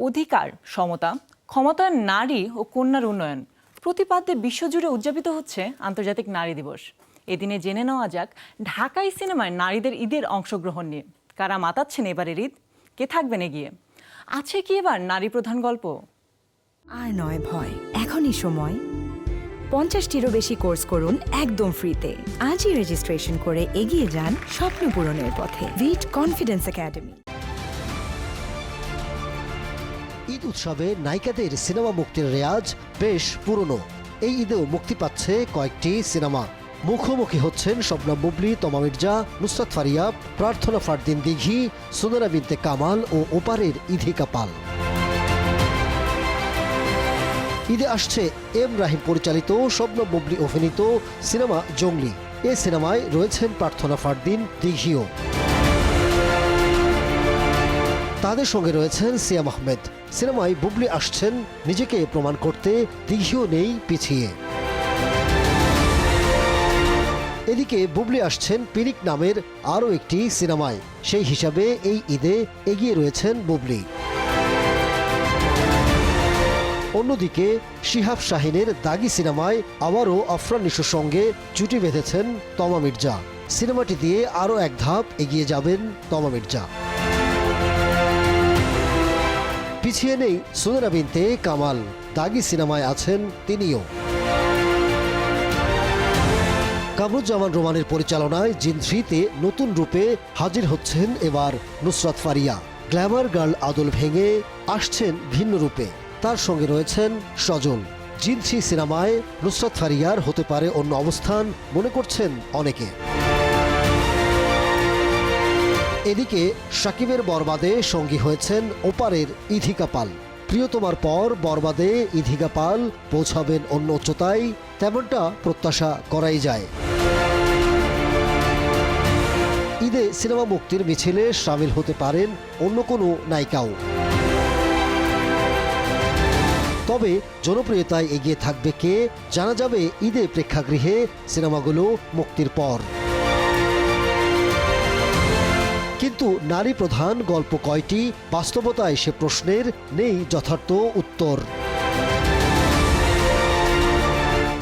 অধিকার, সমতা ক্ষমতায়ন নারী ও কন্যার উন্নয়ন। প্রতিপাদ্যে বিশ্বজুড়ে উদযাপিত হচ্ছে আন্তর্জাতিক নারী দিবস। এদিনে জেনে নেওয়া যাক, ঢাকাই সিনেমায় নারীদের ঈদের অংশগ্রহণ নিয়ে। কারা মাতাচ্ছেন এবারের ঈদ? কে থাকবেন এগিয়ে? আছে কি এবার নারী প্রধান গল্প? আর নয় ভয়, এখনই সময়। পঞ্চাশটিরও বেশি কোর্স করুন একদম ফ্রিতে। আজই রেজিস্ট্রেশন করে এগিয়ে যান স্বপ্ন পূরণের পথে। ভিট কনফিডেন্স একাডেমি। ঈদ উৎসবে নায়িকাদের সিনেমা মুক্তির রেয়াজ বেশ পুরনো। এই ঈদেও মুক্তি পাচ্ছে কয়েকটি সিনেমা। মুখোমুখি হচ্ছেন শবনম বুবলি, তমা মির্জা, নুসরাত ফারিয়া, প্রার্থনা ফারদিন দিঘি সুনেরা বিনতে কামাল ও ওপারের ইধিকা পাল ঈদে আসছে এম রাহিম পরিচালিত, শবনম বুবলি অভিনীত সিনেমা জঙ্গলি। এ সিনেমায় রয়েছেন প্রার্থনা ফারদিন দিঘিও। তাদের সঙ্গে রয়েছেন সিয়াম আহমেদ। সিনেমায় বুবলি আসছেন, নিজেকে প্রমাণ করতে দিঘিও নেই, পিছিয়ে। এদিকে বুবলি আসছেন পিরিক নামের আরও একটি সিনেমায়। সেই হিসাবে এই ঈদে এগিয়ে রয়েছেন বুবলি। অন্যদিকে শিহাব শাহিনের দাগি সিনেমায় আবারও আফরান নিশোর সঙ্গে জুটি বেঁধেছেন তমা মির্জা। সিনেমাটি দিয়ে আরও এক ধাপ এগিয়ে যাবেন তমা মির্জা। পিছিয়ে নেই সুনেরা বিনতে কামাল। দাগি সিনেমায় আছেন তিনিও। কামরুজ্জামান রোমানের পরিচালনায় জিন থ্রিতে নতুন রূপে হাজির হচ্ছেন এবার নুসরাত ফারিয়া। গ্ল্যামার গার্ল আদল ভেঙে আসছেন ভিন্ন রূপে। তার সঙ্গে রয়েছেন সজল। জিন সিনেমায় নুসরাত ফারিয়ার হতে পারে অন্য অবস্থান মনে করছেন অনেকে। এদিকে সাকিবের বরবাদে সঙ্গী হয়েছেন ওপারের ইধিকা পাল। প্রিয়তমার পর বরবাদে ইধিকা পাল পৌঁছাবেন অন্য উচ্চতায়, তেমনটা প্রত্যাশা করাই যায়। ঈদে সিনেমা মুক্তির মিছিলে সামিল হতে পারেন অন্য কোনো নায়িকাও। তবে জনপ্রিয়তায় এগিয়ে থাকবে কে জানা যাবে ঈদে প্রেক্ষাগৃহে সিনেমাগুলো মুক্তির পর। কিন্তু নারী প্রধান গল্প কয়টি? বাস্তবতায় সে প্রশ্নের নেই যথার্থ উত্তর।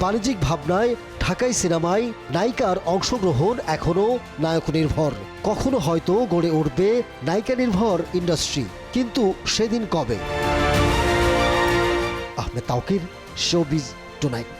বাণিজ্যিক ভাবনায়, ঢাকাই সিনেমায় নায়িকার অংশগ্রহণ এখনও নায়ক নির্ভর কখনো হয়তো গড়ে উঠবে নায়িকা নির্ভর ইন্ডাস্ট্রি, কিন্তু সেদিন কবে? Ahmed Tawkir, showbiz tonight.